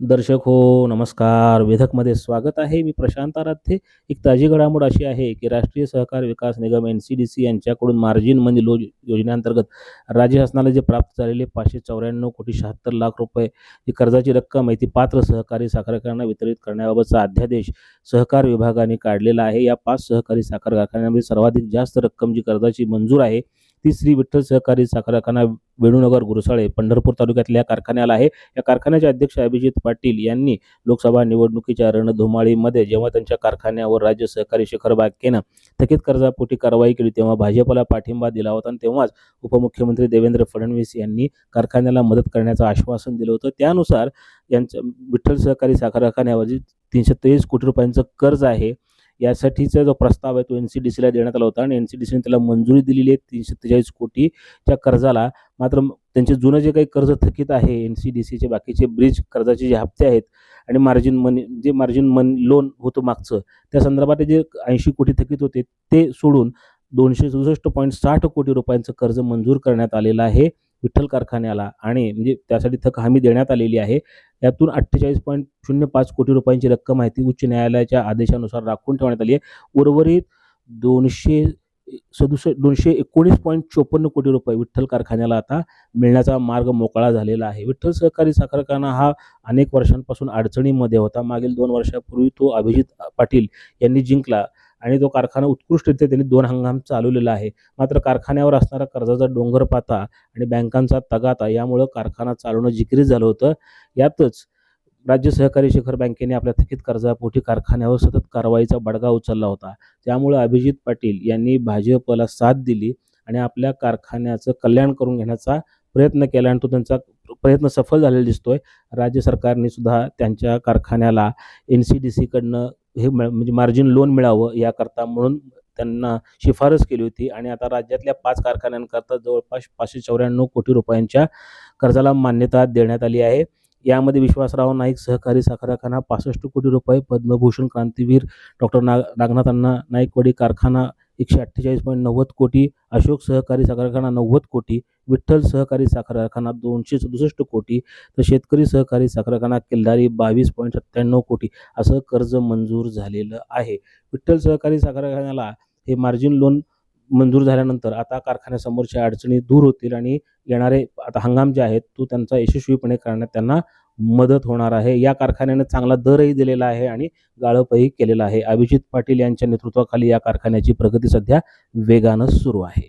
दर्शक हो नमस्कार. वेधकमध्ये स्वागत आहे. मी प्रशांत आराध्ये. एक ताजी घडामोड अशी आहे की Rashtriya Sahkar Vikas Nigam N C D C यांच्याकडून मार्जिन मनी लोन योजनेअंतर्गत राज्य शासनाला जे प्राप्त झालेले पाचशे चौऱ्याण्णव कोटी शहात्तर लाख रुपये ही कर्जाची रक्कम आहे ती पात्र सहकारी साखर वितरित करण्याबाबतचा अध्यादेश सहकार विभागाने काढलेला आहे. या पाच सहकारी साखर कारखान्यांमध्ये सर्वाधिक जास्त रक्कम जी कर्जाची मंजूर आहे ती श्री विठ्ठल सहकारी साखर कारखाना वेणूनगर गुरसाळे पंढरपूर तालुक्यातल्या या कारखान्याला आहे. या कारखान्याचे अध्यक्ष अभिजित पाटील यांनी लोकसभा निवडणुकीच्या रणधुमाळीमध्ये जेव्हा त्यांच्या कारखान्यावर राज्य सहकारी शिखर बँकेनं थकीत कर्जापोटी कारवाई केली तेव्हा भाजपला पाठिंबा दिला होता आणि तेव्हाच उपमुख्यमंत्री देवेंद्र फडणवीस यांनी कारखान्याला मदत करण्याचं आश्वासन दिलं होतं. त्यानुसार यांचं विठ्ठल सहकारी साखर कारखान्यावर तीनशे तेवीस कोटी रुपयांचं कर्ज आहे. यासाठीचा जो प्रस्ताव आहे तो एन सी डी सीला देण्यात आला होता आणि एन सी डी सीने त्याला मंजुरी दिलेली आहे तीनशे त्रेचाळीस कोटीच्या कर्जाला. मात्र त्यांचे जुनं जे काही कर्ज थकीत आहे एन सी डी सीचे बाकीचे ब्रिज कर्जाचे जे हप्ते आहेत आणि मार्जिन मनी जे मार्जिन मन लोन होतं मागचं त्या संदर्भात जे ऐंशी कोटी थकीत होते ते सोडून दोनशे सदुसष्ट पॉईंट साठ कोटी रुपयांचं कर्ज मंजूर करण्यात आलेलं आहे. विठ्ठल कारखान्याला आणि म्हणजे त्यासाठी थक हमी देण्यात आलेली आहे. यातून अठ्ठेचाळीस पॉईंट शून्य पाच कोटी रुपयांची रक्कम आहे. ती उच्च न्यायालयाच्या आदेशानुसार राखून ठेवण्यात आली आहे. उर्वरित दोनशे सदुसष्ट दोनशे एकोणीस पॉईंट चोपन्न कोटी रुपये विठ्ठल कारखान्याला आता मिळण्याचा मार्ग मोकळा झालेला आहे. विठ्ठल सहकारी साखर कारखाना हा अनेक वर्षांपासून अडचणीमध्ये होता. मागील दोन वर्षापूर्वी तो अभिजित पाटील यांनी जिंकला. आणि तो कारखाना उत्कृष्टरित्या त्यांनी दोन हंगाम चालवलेला आहे. मात्र कारखान्यावर असणारा कर्जाचा डोंगर पाता आणि बँकांचा तगाता यामुळं कारखाना चालवणं जिकिरीत झालं होतं. यातच राज्य सहकारी शिखर बँकेने आपल्या थकीत कर्जापोटी कारखान्यावर सतत कारवाईचा बडगा उचलला होता. त्यामुळे अभिजित पाटील यांनी भाजपला साथ दिली आणि आपल्या कारखान्याचं कल्याण करून घेण्याचा प्रयत्न केला आणि तो त्यांचा प्रयत्न सफल झालेला दिसतोय. राज्य सरकारने सुद्धा त्यांच्या कारखान्याला एन सी डी सीकडनं हे म्हणजे मार्जिन लोन मिळावं याकरता म्हणून त्यांना शिफारस केली होती. आणि आता राज्यातल्या पाच कारखान्यांकरता जवळपास पाचशे चौऱ्याण्णव कोटी रुपयांच्या कर्जाला मान्यता देण्यात आली आहे. यामध्ये विश्वासराव नाईक सहकारी साखर कारखाना पासष्ट कोटी रुपये पद्मभूषण क्रांतीवीर डॉक्टर नाग नागनाथांना नाईकवाडी कारखाना एकशे अठ्ठेचाळीस पॉईंट नव्वद कोटी अशोक सहकारी साखर कारखाना नव्वद कोटी विठ्ठल सहकारी साखर कारखाना दोनशे सदुसष्ट कोटी तर शेतकरी सहकारी साखर कारखाना किल्लारी बावीस पॉईंट सत्त्याण्णव कोटी असं कर्ज मंजूर झालेलं आहे. विठ्ठल सहकारी साखर कारखान्याला हे मार्जिन लोन मंजूर झाल्यानंतर आता कारखान्यासमोरच्या अडचणी दूर होतील आणि येणारे आता हंगाम जे आहेत तो त्यांचा यशस्वीपणे करण्यात त्यांना मदत होणार आहे. या कारखान्याने चांगला दरही दिलेला आहे आणि गाळपही केलेला आहे. अभिजित पाटील यांच्या नेतृत्वाखाली या कारखान्याची प्रगती सध्या वेगानं सुरू आहे.